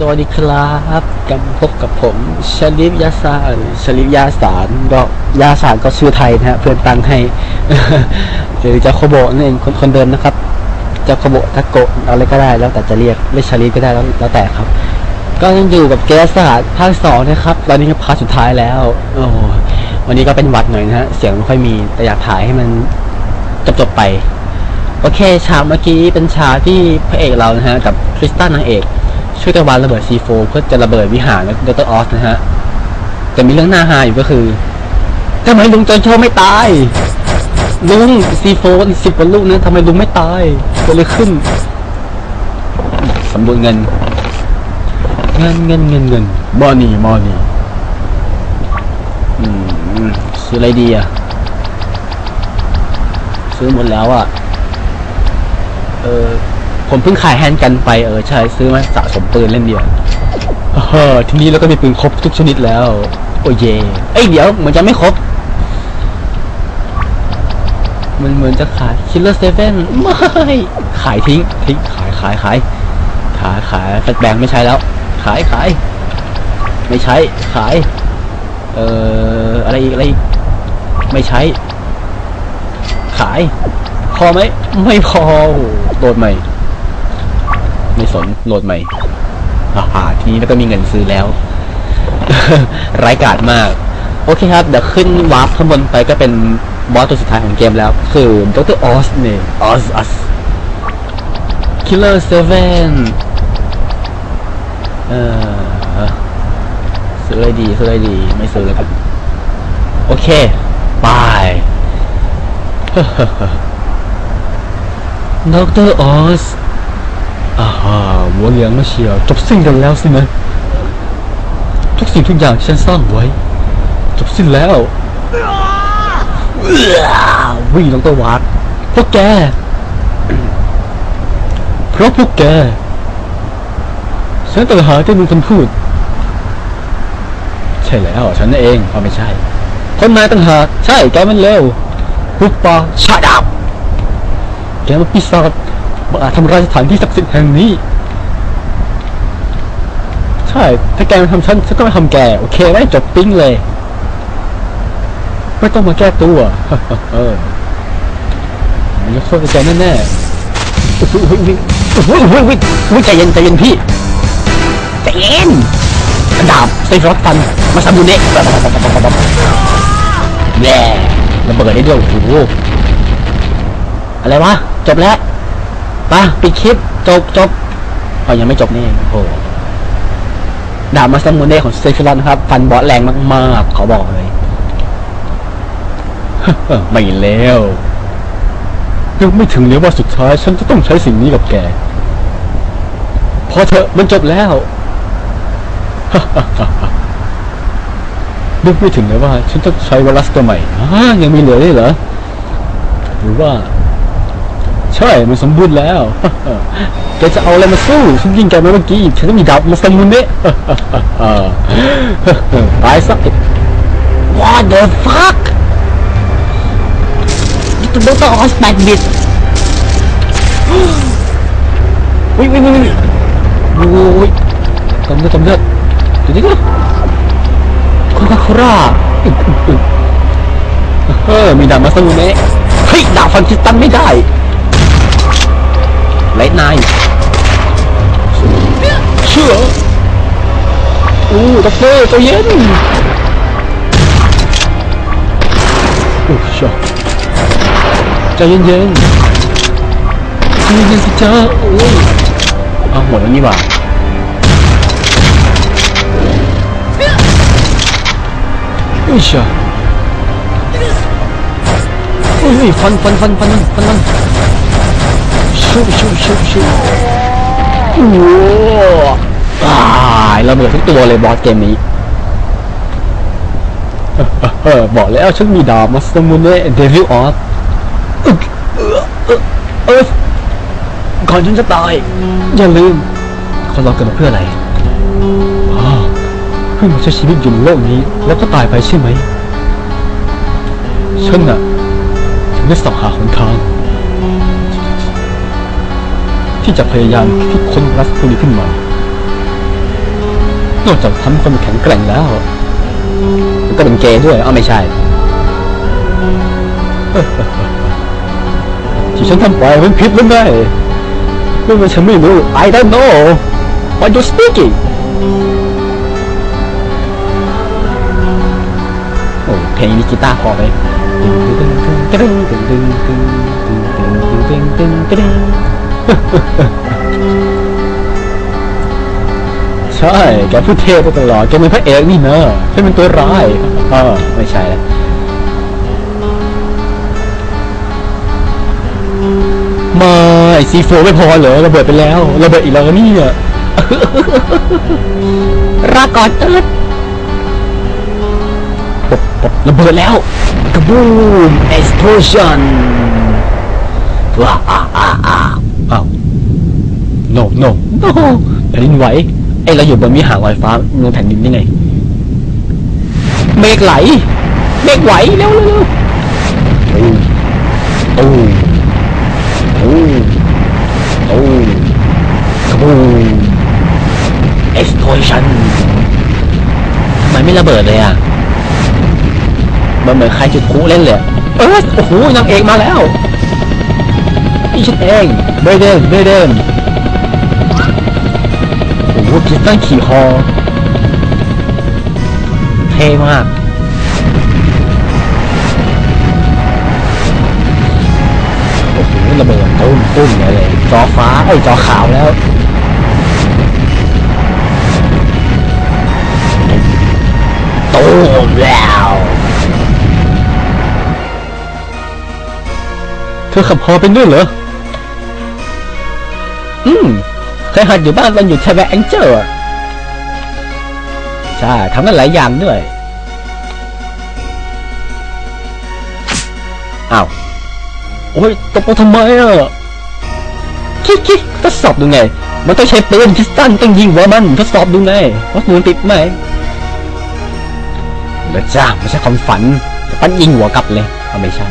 สวัสดีครับกลับพบกับผมชลิฟยาสารชลิฟยาสารก็ยาสารก็ชื่อไทยนะฮะเพื่อนตังให้หรือจะโคโบนั่นเองคนคนเดิมนะครับ จะโคโบะทาโกอะไรก็ได้แล้วแต่จะเรียกเรียกชลิฟก็ได้แล้วแล้วแต่ครับ ก็ยังอยู่กับเกสศาสตร์ภาคสองนะครับ ตอนนี้ก็พาร์ทสุดท้ายแล้วโอ้วันนี้ก็เป็นวัดหน่อยนะฮะเสียงไม่ค่อยมีแต่อยากถ่ายให้มันจบๆไปโอเคฉากเมื่อกี้เป็นฉากที่พระเอกเรานะฮะกับคริสตันนางเอก ช่วยกันวางระเบิด C4 เพื่อจะระเบิดวิหารดรออสนะฮะ แต่มีเรื่องน่าฮาอยู่ก็คือทำไมลุงโจนโชไม่ตาย ลุง C4 สิบกว่าลูกนะทำไมลุงไม่ตายเกิดอะไรขึ้นสำรวจเงิน เงินเงินเงินเงินมอนี่มอนี่อืมซื้ออะไรดีอะ ซื้อหมดแล้วอะ เออ ผมเพิ่งขายแฮนด์กันไปเออใช่ซื้อมาสะสมปืนเล่นเดียวเออทีนี้เราก็มีปืนครบทุกชนิดแล้ว โอ้เยเอ้ยเดี๋ยวเหมือนจะไม่ครบ มันเหมือนจะขายคิลเลอร์เซเว่นไม่ขายทิ้งทิ้งขายขายขายขายขายแฟลชแบงไม่ใช้แล้ว ขายขายไม่ใช้ขาย เอ่ออะไรอีกอะไรอีกไม่ใช้ ขาย พอไหมไม่พอโอ้โหโหลดใหม่ ไม่สนโหลดใหม่อ่าทีนี้แล้วก็มีเงินซื้อแล้ว ร้ายกาจมาก โอเคครับ เดี๋ยวขึ้นวาร์ปข้างบนไปก็เป็นบอสตัวสุดท้ายของเกมแล้ว คือดรออสเนี่ยออสออสคิลเลอร์เซเว่นเออซื้ออะไรดีซื้ออะไรดี ไม่ซื้อแล้วกันโอเคบายดรออส อาฮาหัวเหลืองมาเชียวจบสิ้นกันแล้วสินะ ทุกสิ่งทุกอย่างที่ฉันสร้างไว้ จบสิ้นแล้ววิ่งดรวาร์ดพวกแก เพราะพวกแกฉันต่างหากที่มึงคนพูด ใช่แล้ว ฉันเองพอไม่ใช่ คนนายต่างหากใช่แกมันเร็วหุบปาชาดับแกมันปีศาจ มาอาจทำลายสถานที่ศักดิ์สิทธิ์แห่งนี้ ใช่ ถ้าแกมาทำฉันฉันก็มาทำแก โอเคไหมจบปิ้งเลย ไม่ต้องมาแก้ตัวเออมันจะโทษแกแน่ๆอุ้ยอุ้ยอุ้ยอุ้ยอุ้ยอุ้ยใจเย็นใจเย็นพี่ใจเย็นกระดาบไซฟรอสฟัน มาซามูเนะแย่ระเบิดได้ด้วยโอ้โหอะไรวะ จบแล้ว ปะปิดคลิปจบจบอ๋อยังไม่จบนี่เองโอ้โหดาบมาสมุนเน่ของเซฟิลอนครับ ฟันบอสแรงมากๆ เขาบอกเลยไม่แล้วยังไม่ถึงเลยว่าสุดท้าย ฉันจะต้องใช้สิ่งนี้กับแก พอเถอะมันจบแล้วนึกไม่ถึงเลยว่า ฉันต้องใช้วรัสตัวใหม่อ่ายังมีเหลือได้เหรอ หรือว่า ใช่ มันสมบูรณ์แล้ว แกจะเอาอะไรมาสู้ฉันยิงแกมาเมื่อกี้ฉันก็มีดาบมาสมุนเนะตายซะ What the fuck นี่ตัวต้องออสแปดบิตวิ่งวิ่งวิ่งวิ่งโอ้ยกำเลือดกำเลือดเดี๋ยวนี้ก็โคคาโคล่าเออมีดาบมาสมุนเนะเฮ้ยดาบฟันคิสตันไม่ได้ ไลท์ไนน์เชื่ออู้ด็อกเตอร์ตัวเย็นโอ้ชอใจเย็นเย็นๆใจเย็นๆสิจ้าโอ้ยเอาหมดแล้วนี่หว่าโอ้ยชอโอ้ยฟันฟันฟันฟันมันฟัน มันชูชูชูชูโอ้ตายระเบิดทุกตัวเลยบอสเกมนี้เออบอกแล้วฉันมีดาบมาสมุนเน่เดวิลออสเออก่อนฉันจะตาย อย่าลืม คนเราเกิดมาเพื่ออะไรเพื่อมาใช้ชีวิตอยู่ในโลกนี้ แล้วก็ตายไปใช่ไหมฉันน่ะถึงได้สอบหาหนทาง ที่จะพยายามคิดค้นรัสพวกนี้ขึ้นมา นอกจากทำคนแข็งแกร่งแล้ว มันก็เป็นเกย์ด้วยอ้าไม่ใช่ที่ฉันทำไปมันผิดหรือไม่เรื่องฉันไม่รู้ I don't know what you speaking โอ้เพลงนี้กีตาร์พอไหมตึงตึงตึงตึงตึงตึงตึงตึงตึงตึงตึง ใช่ แกพูดเท่ไปตลอด แกเป็นพระเอกนี่เนอะฉันเป็นตัวร้ายเออไม่ใช่แล้วมาไอซีโฟไม่พอเหรอระเบิดไปแล้วระเบิดอีกแล้วนี่อะรากอนเอิร์ดปบปบระเบิดแล้วกระบูม explosion ว้า อ้าอ้าอ้าอ้าว no no no แผ่นดินไหวไอยเราอยู่บนวิหารลอยฟ้าลงแผ่นดินได้ไง เมฆไหล เมฆไหวเร็วเร็วเร็วโอ้โอ้โอ้โอ้กระบูม explosion ทำไมไม่ระเบิดเลยอะ มันเหมือนใครจุดพลุเล่นเลยอะเออโอ้โหนางเอกมาแล้ว นี่ฉันเองเบเดนเบเดนโอ้โหพิสตันขี่ฮอเท่มากโอ้โหระเบิดตุ้มตุ้มเลยเลยจอฟ้าไอ้จอขาวแล้วตูมแล้วเธอขับฮอเป็นด้วยเหรอ อืมเคยหัดอยู่บ้านวันหยุดใช่ไหมแองเจิลอะใช่ทำได้หลายอย่างด้วยอ้าวโอ้ยตกลงทำไมอะคิดคิดทดสอบดูไง มันต้องใช้ปืนพิสตันต้องยิงหัวมันทดสอบดูไงว่ามุนติดไหมเดี๋ยวจ้าไม่ใช่ความฝันปั้นยิงหัวกลับเลยเอาไม่ใช่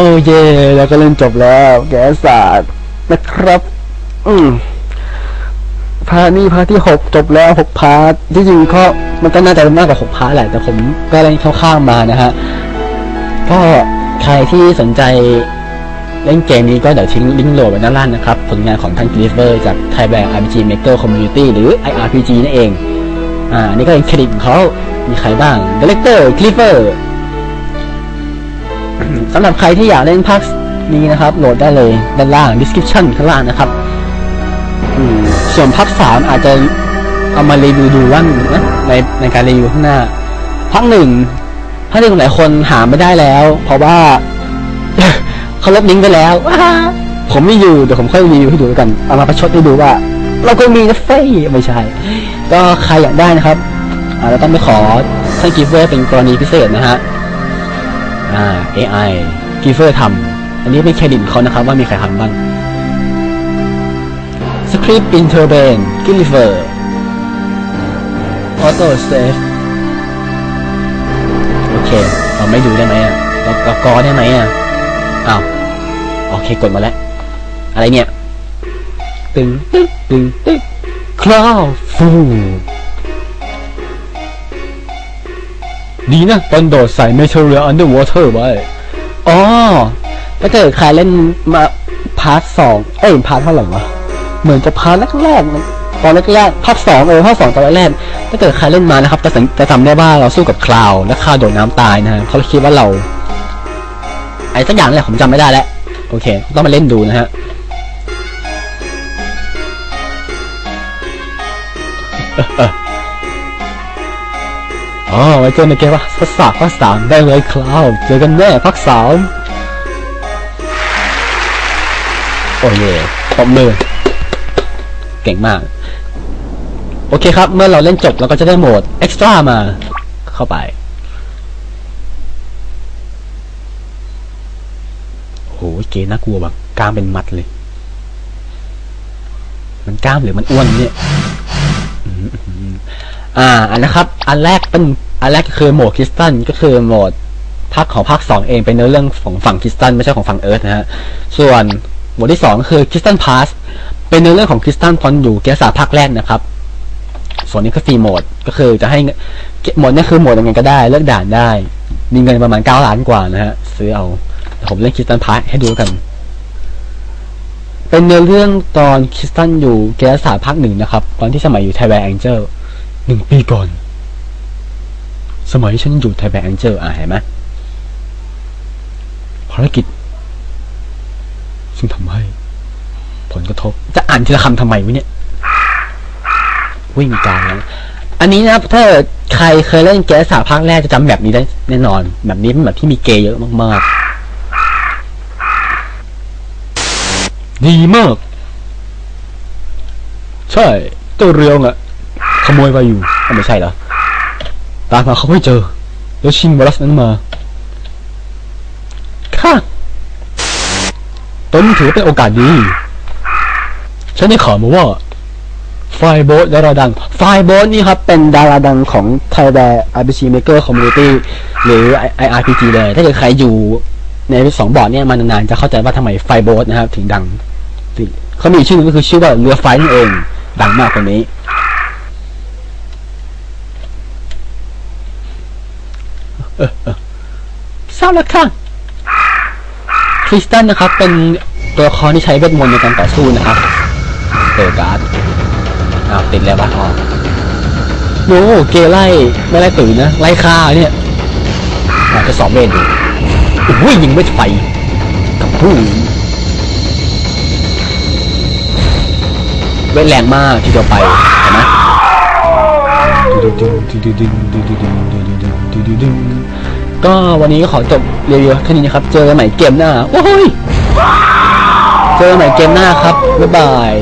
อ้เย่แล้วก็เล่นจบแล้ว แกศาสตร์นะครับ อืมพาร์ทนี้พาร์ทที่หกจบแล้วหกพาร์ทที่จริงก็มันก็น่าจะมากกว่าหกพาร์ทแหละแต่ผมก็เล่นคร่าวๆมานะฮะก็ใครที่สนใจเล่นเกมนี้ก็เดี๋ยวทิ้งลิงก์โหลดไว้ด้านล่างนะครับ ผลงานของท่านกริฟเวอร์จาก Thailand RPG Maker Community หรือ IRPG นั่นเอง อ่า นี่ก็เป็นเครดิตของเขา มีใครบ้าง Director Clifford สำหรับใครที่อยากเล่นภาคนี้นะครับ โหลดได้เลยด้านล่าง description ข้างล่างนะครับส่วนภาคสามอาจจะเอามารีวิวดูว่านะในในการรีวิวข้างหน้าภาคหนึ่งภาคหนึ่งหลายคนหาไม่ได้แล้ว เพราะว่าเขาลบลิงก์ไปแล้วผมไม่อยู่เดี๋ยวผมค่อยรีวิวให้ดูกัน เอามาประชดให้ดูว่า เราก็มีนะเฟ้ยไม่ใช่ ก็ใครอยากได้นะครับเราต้องไปขอท่านกิฟเวอร์เป็นกรณีพิเศษนะฮะ อ่า AI กิฟเวอร์ทำอันนี้เป็นเครดิตเขานะครับว่ามีใครทำบ้าง Script Interben Giver Auto Save โอเค เราไม่ดูได้ไหมอะเราเรากอได้ไหมอะอ้าวโอเคกดมาแล้ว อะไรเนี่ย ตึงตึ๊งตึงตึ๊งคลาวฟู ดีนะตอนโดดใส่ Material Underwater ไว้อ๋อถ้าเกิดใครเล่นมาพาร์ทสองเอ้ยพาร์ทเท่าไหร่วะเหมือนจะพาร์ทแรกๆนะตอนแรกๆภาคสองเออภาคสองตอนแรกถ้าเกิดใครเล่นมานะครับจะสังจะจำได้ว่าเราสู้กับคลาวและคลาวโดดน้ำตายนะฮะเขาคิดว่าเราไอ้สักอย่างแหละผมจำไม่ได้แล้วโอเค ต้องมาเล่นดูนะฮะอ๋อ อ๋อไว้เจอในเกมว่าภาษาภาคสามได้เลยคลาวเจอกันแน่ภาคสามโอ้เย่ตบมือเก่งมาก โอเคครับ เมื่อเราเล่นจบเราก็จะได้โหมด Extra มา เข้าไป โหเกน่ากลัวแบบกล้ามเป็นมัดเลย มันกล้ามหรือมันอ้วนเนี่ย อ่าอันนะครับ อันแรกเป็นอันแรกก็คือโหมดคริสตันก็คือโหมดภาคของภาคสองเองเป็นเนื้อเรื่องของฝั่งคริสตันไม่ใช่ของฝั่งเอิร์ธนะฮะส่วนโหมดที่สองคือคริสตันพาสเป็นในเรื่องของคริสตันตอนอยู่เกียร์สาภาคแรกนะครับ ส่วนนี้ก็ฟรีโหมดก็คือจะให้โหมดนี้คือโหมดยังไงก็ได้เลือกด่านได้ มีเงินประมาณเก้าล้านกว่านะฮะซื้อเอาผมเล่นคริสตันพาสให้ดูกัน เป็นเนื้อเรื่องตอนคริสตันอยู่เกียร์สาภาคหนึ่งนะครับ ตอนที่สมัยอยู่ไทแวร์แองเจิล หนึ่งปีก่อน สมัยฉันอยู่ไทแวร์แองเจิลอะเห็นไหมภารกิจ ซึ่งทำให้ ผลกระทบ จะอ่านทีละคำทำไมวะเนี่ยวิ่งกลางอันนี้นะถ้าใครเคยเล่นแกสสาภาคแรกจะจำแบบนี้ได้แน่นอน แบบนี้เป็นแบบที่มีเกย์เยอะมากๆ ดีมาก ใช่ตัวเรียวอะ โมยไปอยู่ไม่ใช่เหรอตามหาเขาไม่เจอ แล้วชิงไวรัสนั้นมาค่ะตนถือเป็นโอกาสดี ฉันได้ข่าวมาว่าไฟโบสดาราดังไฟโบสนี่ครับ เป็นดาราดังของ Thailand RPG Maker Community หรือ IRPG เลย ถ้าเกิดใครอยู่ในสองบอร์ดเนี่ยมานานๆ จะเข้าใจว่าทำไมไฟโบสนะครับ ถึงดัง เขามีชื่อหนึงก็คือชื่อว่าเรือไฟนั่นเอง ดังมากคนนี้ ทราบแล้วค่ะคริสตันนะครับ เป็นตัวละครที่ใช้เวทมนต์ในการต่อสู้นะครับเปิดการ์ดอ้าวติดแล้วบ้าอ๋อโน้เกไล่ไม่ไล่ตื่นนะ ไล่ฆ่าเนี่ยอาจจะสอบเวทดูโอ้ยยิงไม่ไฟกับผู้เวทแรงมากที่จะไปเห็นไหม ก็วันนี้ขอจบเรีวิวแค่นี้นะครับ เจอกันใหม่เกมหน้า โอ้ย เจอกันใหม่เกมหน้าครับ บ๊ายบาย